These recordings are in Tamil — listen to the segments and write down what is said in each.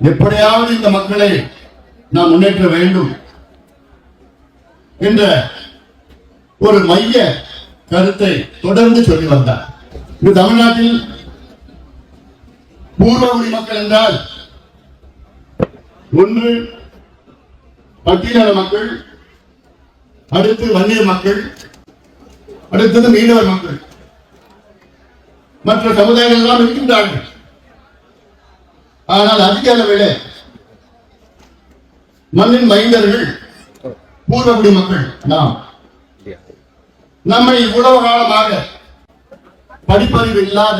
எப்படியாவது இந்த மக்களை நாம் முன்னேற்ற வேண்டும் என்ற ஒரு மைய கருத்தை தொடர்ந்து சொல்லி வந்தார். இது தமிழ்நாட்டில் பூர்வகுடி மக்கள் என்றால் ஒன்று பட்டியல மக்கள் அடுத்து வன்னியர் மக்கள் அடுத்தது மீனவர் மக்கள். மற்ற சமுதாயங்கள் எல்லாம் இருக்கின்றார்கள். ஆனால் அதிக அளவில் மண்ணின் மைந்தர்கள் பூர்வகுடி மக்கள் நாம். நம்மை இவ்வளவு காலமாக படிப்பறிவு இல்லாத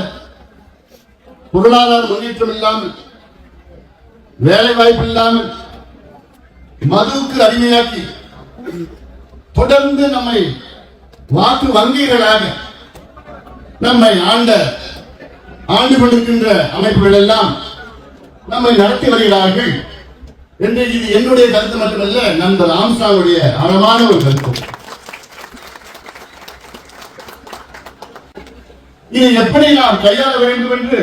பொருளாதார முன்னேற்றம் இல்லாமல் வேலை வாய்ப்பு இல்லாமல் மதுவுக்கு அடிமையாக்கி தொடர்ந்து நம்மை வாக்கு வங்கிகளாக நம்மை ஆண்ட ஆண்டு கொண்டிருக்கின்ற அமைப்புகள் எல்லாம் நம்மை நடத்தி வருகிறார்கள் என்று இது என்னுடைய கருத்து மட்டுமல்ல நண்பர் ஆம்ஸ்டாவுடைய அறமான ஒரு கருத்து. இதை எப்படி நாம் கையாள வேண்டும் என்று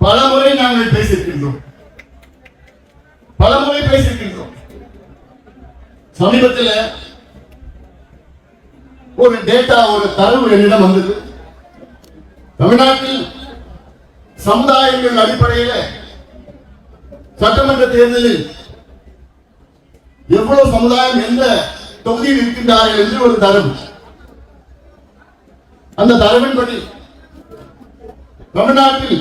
பல முறை நாங்கள் பேசியிருக்கின்றோம். பல முறை பேசியிருக்கின்றோம். சமீபத்தில் ஒரு டேட்டா ஒரு தரவு என்னிடம் வந்தது. தமிழ்நாட்டில் சமுதாயங்கள் அடிப்படையில் சட்டமன்ற தேர்தலில் எவ்வளவு சமுதாயம் எந்த தொகுதியில் இருக்கின்றார்கள் என்று ஒரு தரவு. அந்த தரவின்படி தமிழ்நாட்டில்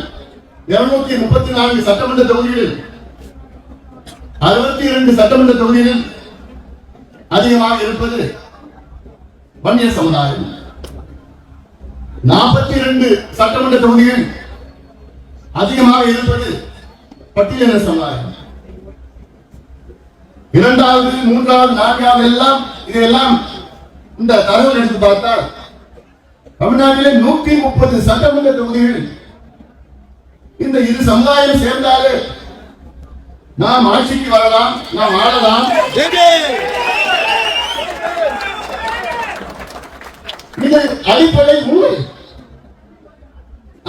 இருநூத்தி முப்பத்தி நான்கு சட்டமன்ற தொகுதிகளில் அறுபத்தி இரண்டு சட்டமன்ற தொகுதிகளில் அதிகமாக இருப்பது வன்னிய சமுதாயம். நாற்பத்தி இரண்டு சட்டமன்ற தொகுதிகள் அதிகமாக இருப்பது பட்டியலின சமுதாயம் இரண்டாவது மூன்றாவது நான்காவது எல்லாம் இதெல்லாம் இந்த தரவு எடுத்து பார்த்தால் தமிழ்நாட்டிலே நூற்றி முப்பது சட்டமன்ற தொகுதிகள் இந்த இரு சமுதாயம் சேர்ந்தாலே நாம் ஆட்சிக்கு வரலாம் நாம் ஆளலாம். இது அடிப்படை உண்மை.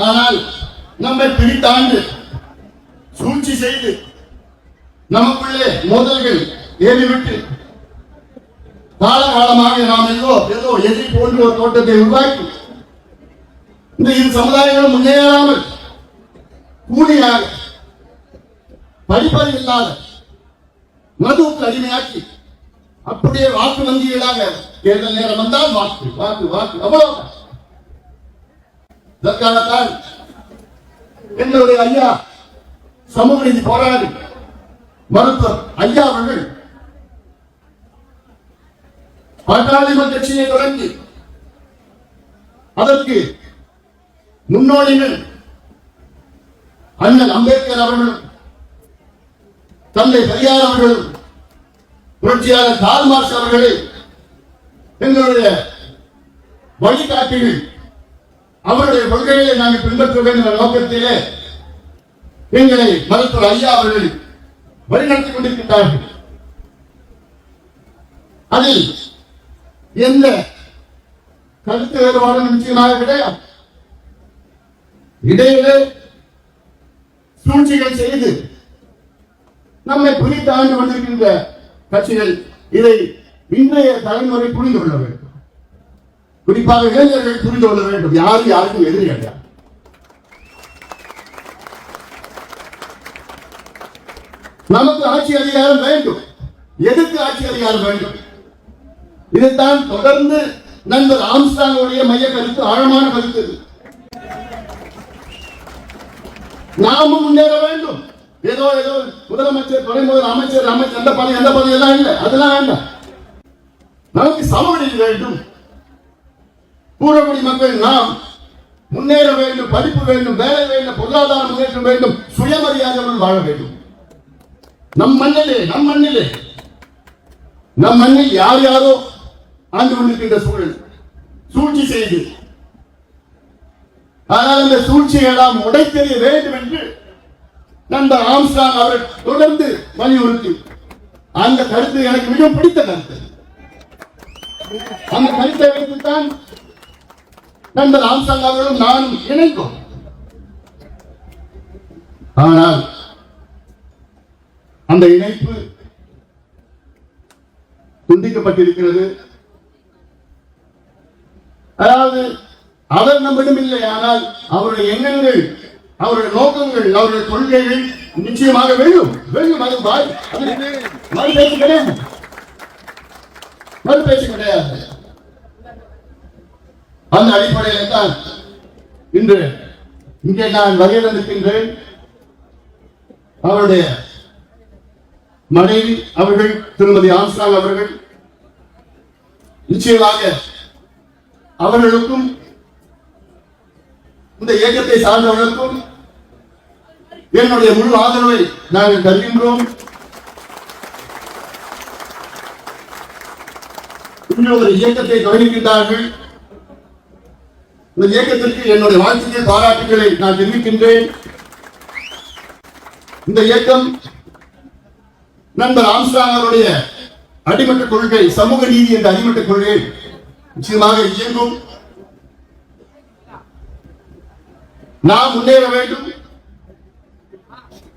ஆனால் நம்மை பிரித்தாண்டு சூழ்ச்சி செய்து நமக்குள்ளே மோதல்கள் ஏறிவிட்டு காலகாலமாக நாம் ஏதோ ஏதோ எதிரி போன்ற ஒரு தோட்டத்தை உருவாக்கி இந்த இரு சமுதாயங்களும் முன்னேறாமல் கூலியாக படிப்பது இல்லாத மதுவுக்கு அடிமையாக்கி அப்படியே வாக்கு வங்கிகளாக தேர்தல் நேரம் வந்தால் வாக்கு வாக்கு வாக்கு அவ்வளவு இதற்காகத்தான் என்னுடைய ஐயா சமூக நீதி போராளி மருத்துவர் ஐயா அவர்கள் பாட்டாளிமன்ற கட்சியை தொடங்கி அதற்கு முன்னோடிகள் அண்ணன் அம்பேத்கர் அவர்களும் தந்தை பெரியார் அவர்களும் புரட்சியாளர் கால் மார்க்ஸ் அவர்களே எங்களுடைய வழிகாட்டிகள் அவருடைய கொள்கைகளை நாங்கள் பின்பற்ற வேண்டும் என்ற நோக்கத்திலே எங்களை மருத்துவர் ஐயா அவர்கள் வழிநடத்திக் கொண்டிருக்கின்றார்கள். அதில் எந்த கருத்து வேறுபாடும் நிச்சயமாக கிடையாது. இடையிலே சூழ்ச்சிகள் செய்து நம்மை பிரித்து ஆண்டு கொண்டிருக்கின்ற கட்சிகள் இதை இன்றைய தலைமுறை புரிந்து கொள்ள வேண்டும். குறிப்பாக இளைஞர்கள் புரிந்து கொள்ள வேண்டும். யாரும் யாருக்கும் எதிரி கிடையாது. நமக்கு ஆட்சி அதிகாரம் வேண்டும். எதுக்கு ஆட்சி அதிகாரம் வேண்டும்? இதைத்தான் தொடர்ந்து நண்பர் ஆம்ஸ்டாங்கோடைய மைய கருத்து ஆழமான கருத்து நாமும் முன்னேற வேண்டும். ஏதோ ஏதோ முதலமைச்சர் துணை முதல் அமைச்சர் அமைச்சர் அந்த பதவி எந்த பதவி எல்லாம் இல்லை. அதெல்லாம் வேண்டாம். நமக்கு சமவெளி வேண்டும். பூரக்குடி மக்கள் நாம் முன்னேற வேண்டும் படிப்பு வேண்டும் வேலை வேண்டும் பொருளாதார முன்னேற்றம் வேண்டும் சுயமரியாதையுடன் வாழ வேண்டும். நம் மண்ணிலே நம் மண்ணிலே. நம் மண்ணில் யார் யாரோ ஆண்டு கொண்டிருக்கின்ற சூழல். சூழ்ச்சி செய்து. ஆனால் அந்த சூழ்ச்சியெல்லாம் உடைத்தெறிய வேண்டும் என்று நண்பர் ஆம்ஸ்டாங் அவர் தொடர்ந்து வலியுறுத்தி அந்த கருத்து எனக்கு மிகவும் பிடித்த கருத்து. அந்த கருத்தை வைத்துத்தான் நண்பர் ஆம்ஸ்டாங் அவர்களும் நானும் இணைந்தோம். ஆனால் அந்த இணைப்பு துண்டிக்கப்பட்டிருக்கிறது. அதாவது அவர் நம்மிடம் இல்லை ஆனால் அவருடைய எண்ணங்கள் அவருடைய நோக்கங்கள் அவருடைய கொள்கைகள் நிச்சயமாக வேண்டும். வேண்டும் அது மறு பேச்சு கிடையாது. மறு பேச்சு கிடையாது. அந்த அடிப்படையில் தான் இன்று இங்கே நான் வகையில் நிற்கின்றேன் அவருடைய மனைவி அவர்கள் திருமதி ஆம்ஸ்டாங் அவர்கள் நிச்சயமாக அவர்களுக்கும் இந்த இயக்கத்தை சார்ந்தவர்களுக்கும் என்னுடைய முழு ஆதரவை நாங்கள் தருகின்றோம். ஒரு இயக்கத்தை தொடங்குகின்றார்கள். இந்த இயக்கத்திற்கு என்னுடைய வாழ்த்துக்கள் பாராட்டுகளை நான் தெரிவிக்கின்றேன். இந்த இயக்கம் நண்பர் ஆம்ஸ்டாங் அவருடைய அடிமட்ட கொள்கை சமூக நீதி என்ற அடிமட்ட கொள்கை நிச்சயமாக இயங்கும். நாம் முன்னேற வேண்டும்.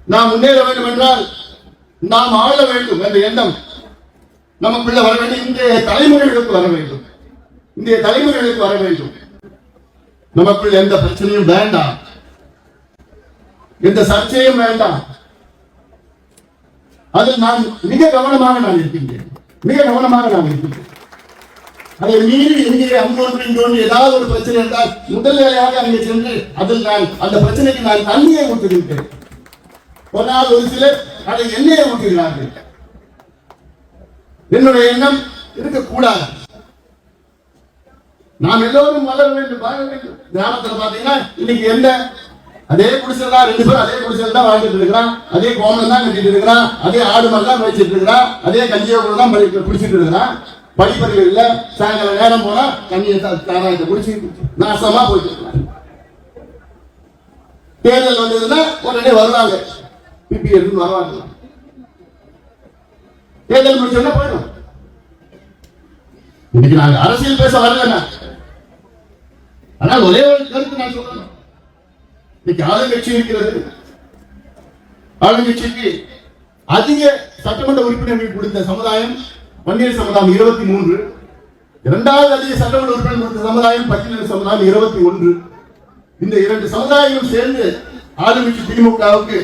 நாம் முன்னேற வேண்டும் என்றால் நாம் ஆள வேண்டும் என்ற எண்ணம் நமக்குள்ள வர வேண்டும். இன்றைய தலைமுறைகளுக்கு வர வேண்டும். இன்றைய தலைமுறைகளுக்கு வர வேண்டும். நமக்குள் எந்த பிரச்சனையும் வேண்டாம். எந்த சர்ச்சையும் வேண்டாம். அதில் நான் மிக கவனமாக நான் இருக்கின்றேன். மிக கவனமாக நான் இருக்கின்றேன். அதை மீறி எங்கே அங்கொன்று இங்கொன்று ஏதாவது ஒரு பிரச்சனை என்றால் முதல் வேலையாக அங்கே சென்று அதில் நான் அந்த பிரச்சனைக்கு நான் தண்ணியை ஊற்றுகின்றேன். ஒரு நாள் ஒரு சிலர் அதை எண்ணெயை ஊற்றுகிறார்கள். என்னுடைய எண்ணம் இருக்கக்கூடாது. நாம் எல்லோரும் வளர வேண்டும் வாழ வேண்டும். கிராமத்துல பாத்தீங்கன்னா இன்னைக்கு எந்த அதே குடிசையில் தான் ரெண்டு பேரும் அதே குடிசையில் தான் வாழ்ந்துட்டு இருக்கிறான். அதே கோமலம் தான் கட்டிட்டு இருக்கிறான். அதே ஆடு மாதிரி தான் வச்சிட்டு இருக்கிறான். அதே கஞ்சியோடு தான் குடிச்சிட்டு இருக்கிறான். படிப்பறிவு இல்ல. சாயங்காலம் நேரம் போனா கஞ்சியை தா- தாராயத்தை குடிச்சு நாசமா போயிட்டு இருக்கிறான். தேர்தல் வந்ததுன்னா உடனே வருவாங்க. பிபி எடுத்து வருவாங்க. தேர்தல் முடிச்சோன்னா போயிடும். இன்னைக்கு நாங்க அரசியல் பேச வரலன்னா ஆனால் ஒரே ஒரு கருத்து நான் சொல்லணும் இன்னைக்கு ஆளுங்கட்சி இருக்கிறது. ஆளுங்கட்சிக்கு அதிக சட்டமன்ற உறுப்பினர்கள் கொடுத்த சமுதாயம் வன்னியர் சமுதாயம் இருபத்தி மூன்று. இரண்டாவது அதிக சட்டமன்ற உறுப்பினர் கொடுத்த சமுதாயம் பட்டியல் சமுதாயம் இருபத்தி ஒன்று. இந்த இரண்டு சமுதாயங்களும் சேர்ந்து ஆளுங்கட்சி திமுகவுக்கு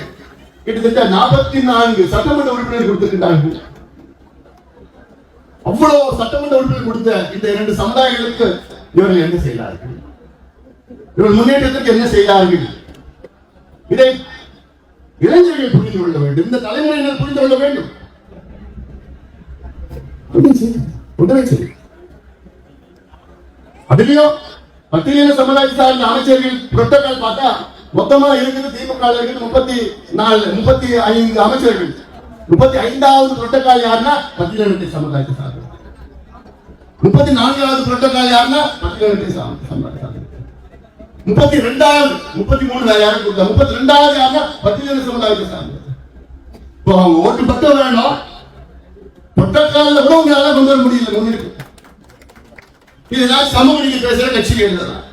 கிட்டத்தட்ட நாற்பத்தி நான்கு சட்டமன்ற உறுப்பினர் கொடுத்திருக்கிறார்கள். அவ்வளவு சட்டமன்ற உறுப்பினர் கொடுத்த இந்த இரண்டு சமுதாயங்களுக்கு இவர்கள் என்ன செய்தார்கள்? இவர்கள் முன்னேற்றத்திற்கு என்ன செய்தார்கள்? இதை இளைஞர்கள் புரிந்து கொள்ள வேண்டும். இந்த தலைமுறையினர் புரிந்து கொள்ள வேண்டும். உதவி. அதுலயும் பட்டியலின சமுதாய சார்ந்த அமைச்சர்கள் புரோட்டோகால் பார்த்தா மொத்தமா இருக்குது திமுக முப்பத்தி நாலு முப்பத்தி ஐந்து அமைச்சர்கள். முப்பத்தி ஐந்தாவது புரோட்டோகால் யாருன்னா பட்டியலினத்தை சமுதாயத்தை சார்ந்தது முப்பத்தி நான்காவது புரோட்டோகால் யாருன்னா சார்ந்த சமுதாயத்தை சார்ந்தது முப்பத்தி ரெண்டாவது முப்பத்தி மூணு வேற யாரும் கொடுத்தா முப்பத்தி ரெண்டாவது யாருன்னா பட்டியலின சமுதாயத்தை சார்ந்தது இப்போ அவங்க ஓட்டு பட்டம் வேணும் புரோட்டோகால்ல கூட உங்களால கொண்டு வர முடியல முன்னிருக்கு இதுதான் சமூக நீதி பேசுற கட்சிகள் எழுதலாம்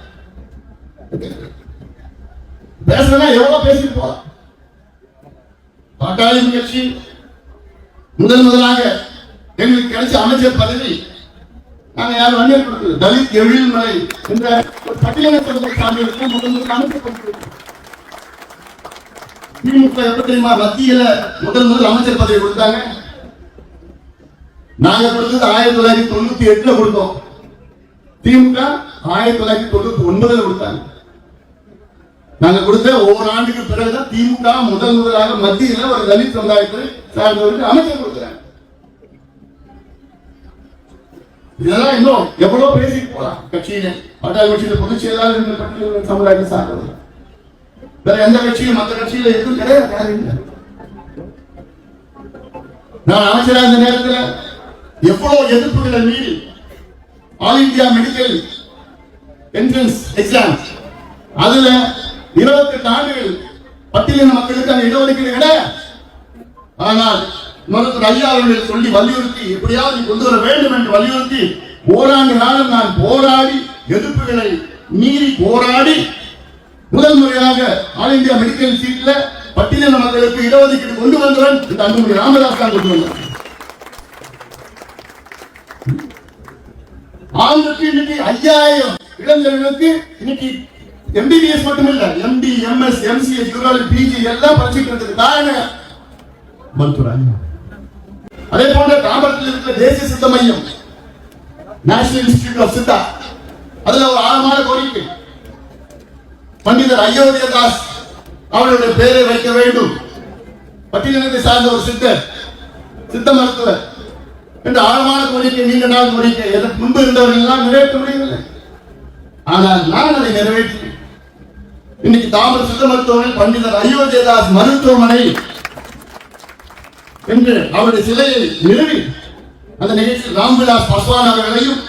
பேசுறதா எவ்வளவு பேசிட்டு போலாம் பாட்டாளி கட்சி முதல் முதலாக எங்களுக்கு கிடைச்ச அமைச்சர் பதவி நாங்க யாரும் வன்னியர் கொடுக்கல தலித் எழில்மலை என்ற ஒரு பட்டியலை சொல்வதை சார்ந்தவர்கள் முதல் முதல் அமைச்சர் திமுக எப்ப தெரியுமா மத்தியில முதல் முதல் அமைச்சர் பதவி கொடுத்தாங்க? நாங்க கொடுத்தது ஆயிரத்தி தொள்ளாயிரத்தி தொண்ணூத்தி எட்டுல கொடுத்தோம். திமுக ஆயிரத்தி தொள்ளாயிரத்தி தொண்ணூத்தி ஒன்பதுல கொடுத்தாங்க. நாங்க கொடுத்த ஒவ்வொரு ஆண்டுக்கு பிறகுதான் திமுக முதல் முதலாக மத்தியில ஒரு தலித் சமுதாயத்தை சார்ந்தவருக்கு அமைச்சர் கொடுக்குறாங்க இதெல்லாம் இன்னும் எவ்வளவு பேசிட்டு போலாம். கட்சியில பாட்டாளி கட்சியில பொதுச் செயலாளர் இந்த பட்டியல் சமுதாயத்தை வேற எந்த கட்சியும் மற்ற கட்சியில எதுவும் கிடையாது நான் அமைச்சரா இந்த நேரத்தில் எவ்வளவு எதிர்ப்புகளை மீறி all India medical entrance exam அதுல இருபத்தெட்டு ஆண்டுகள் பட்டியலின மக்களுக்கு அந்த இடஒதுக்கீடு கிடையாது. ஆனால் மருத்துவர் ஐயா அவர்கள் சொல்லி வலியுறுத்தி எப்படியாவது கொண்டு வர வேண்டும் என்று வலியுறுத்தி ஓராண்டு காலம் நான் போராடி எதிர்ப்புகளை மீறி போராடி முதல் முறையாக ஆல் இந்தியா மெடிக்கல் சீட்ல பட்டியலின மக்களுக்கு இடஒதுக்கீடு கொண்டு வந்தவன் இந்த அன்புமணி ராமதாஸ் தான் கொண்டு வந்தார் ஆளுநருக்கு இன்னைக்கு ஐயாயிரம் இளைஞர்களுக்கு இன்னைக்கு எம்பிபிஎஸ் மட்டுமில்ல எம்பி எம்எஸ் எம்சிஎஸ் பிஜி எல்லாம் படிச்சுட்டு இருக்கிறது காரணம் மருத்துவர் அதே போன்ற தாம்பரத்தில் இருக்கிற தேசிய சித்த மையம் நேஷனல் இன்ஸ்டிடியூட் ஆஃப் சித்தா அதுல ஒரு ஆழமான கோரிக்கை. பண்டிதர் அயோத்திய தாஸ் அவருடைய பெயரை வைக்க வேண்டும். பட்டியலினத்தை சார்ந்த ஒரு சித்தர் சித்த மருத்துவர். என்ற ஆழமான கோரிக்கை நீண்ட நாள் கோரிக்கை. எதற்கு முன்பு இருந்தவர்கள் எல்லாம் நிறைவேற்ற முடியவில்லை. ஆனால் நான் அதை நிறைவேற்றி இன்னைக்கு தாமர சித்த மருத்துவமனை பண்டிதர் அயோத்தியதாஸ் மருத்துவமனை என்று அவருடைய சிலையை நிறுவி அந்த நிகழ்ச்சியில் ராம்விலாஸ் பஸ்வான் அவர்களையும்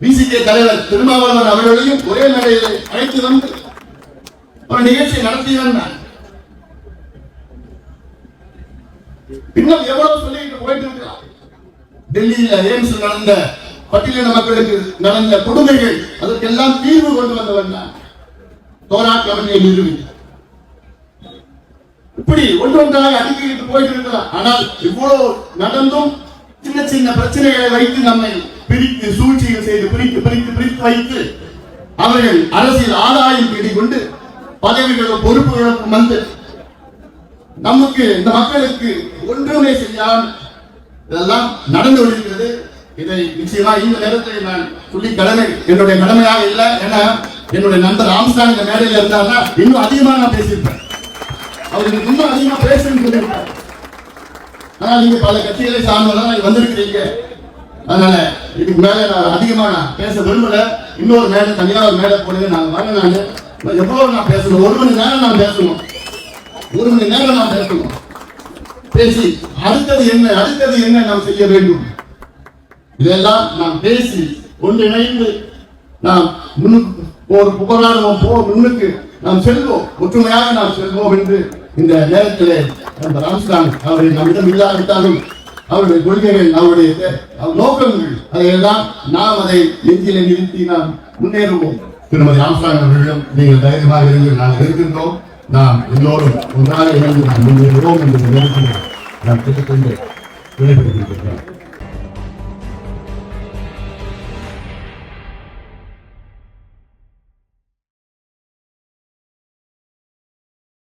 பிசிகே தலைவர் திருமாவளவன் அவர்களையும் ஒரே மேடையில் அழைத்து வந்து ஒரு நிகழ்ச்சி நடத்தி வந்தார் இன்னும் எவ்வளவு சொல்லிட்டு போயிட்டு இருக்கலாம் டெல்லியில எய்ம்ஸ் நடந்த பட்டியலின மக்களுக்கு நடந்த கொடுமைகள் அதற்கெல்லாம் தீர்வு கொண்டு வந்தவன் தான் தோரா கவனியை இப்படி ஒன்றொன்றாக அடுக்கிட்டு போயிட்டு இருக்கலாம் ஆனால் இவ்வளவு நடந்தும் சின்ன சின்ன பிரச்சனைகளை வைத்து நம்மை பிரித்து சூழ்ச்சிகள் செய்து பிரித்து பிரித்து பிரித்து வைத்து அவர்கள் அரசியல் ஆதாயம் தேடிக் கொண்டு பதவிகளும் பொறுப்புகளும் வந்து நமக்கு இந்த மக்களுக்கு ஒன்றுமே செய்யாமல் இதெல்லாம் நடந்து வருகிறது இதை நிச்சயமா இந்த நேரத்தில் நான் சொல்லி கடமை. என்னுடைய கடமையாக இல்லை ஏன்னா என்னுடைய நண்பர் ராம்ஸ்டான் இந்த மேடையில் இருந்தாருன்னா இன்னும் அதிகமாக நான் பேசியிருப்பேன். அவருக்கு இன்னும் அதிகமா பேசணும்னு சொல்லியிருக்காரு. ஆனா நீங்க பல கட்சிகளை சார்ந்தவங்க வந்திருக்கிறீங்க. அதனால இதுக்கு மேல நான் அதிகமா நான் பேச விரும்பல. இன்னொரு மேடை தனியா ஒரு மேடை போடுங்க நான் வரேன் நான். எவ்வளவு நான் பேசணும். ஒரு மணி நேரம் நான் பேசணும். ஒரு மணி நேரம் நாம் பேசணும். பேசி அடுத்தது என்ன அடுத்தது என்ன நாம் செய்ய வேண்டும்? இதெல்லாம் நாம் பேசி ஒன்றிணைந்து நாம் முன்னுக்கு ஒரு புகழாடுவோம் போ முன்னுக்கு நாம் செல்வோம். ஒற்றுமையாக நாம் செல்வோம் என்று இந்த நேரத்திலே அந்த ராம்ஸ்கான் அவரை நம்மிடம் இல்லாவிட்டாலும் அவருடைய கொள்கைகள் அவருடைய நோக்கங்கள் அதையெல்லாம் நாம் அதை நெஞ்சிலே நிறுத்தி நாம் முன்னேறுவோம். திருமதி ராம்ஸ்கான் அவர்களிடம் நீங்கள் தைரியமாக இருந்து நாங்கள் இருக்கின்றோம். நாம் எல்லோரும் ஒன்றாக இணைந்து நாம் முன்னேறுவோம் என்று இந்த நான் கேட்டுக்கொண்டு விடைபெறுகின்றோம்.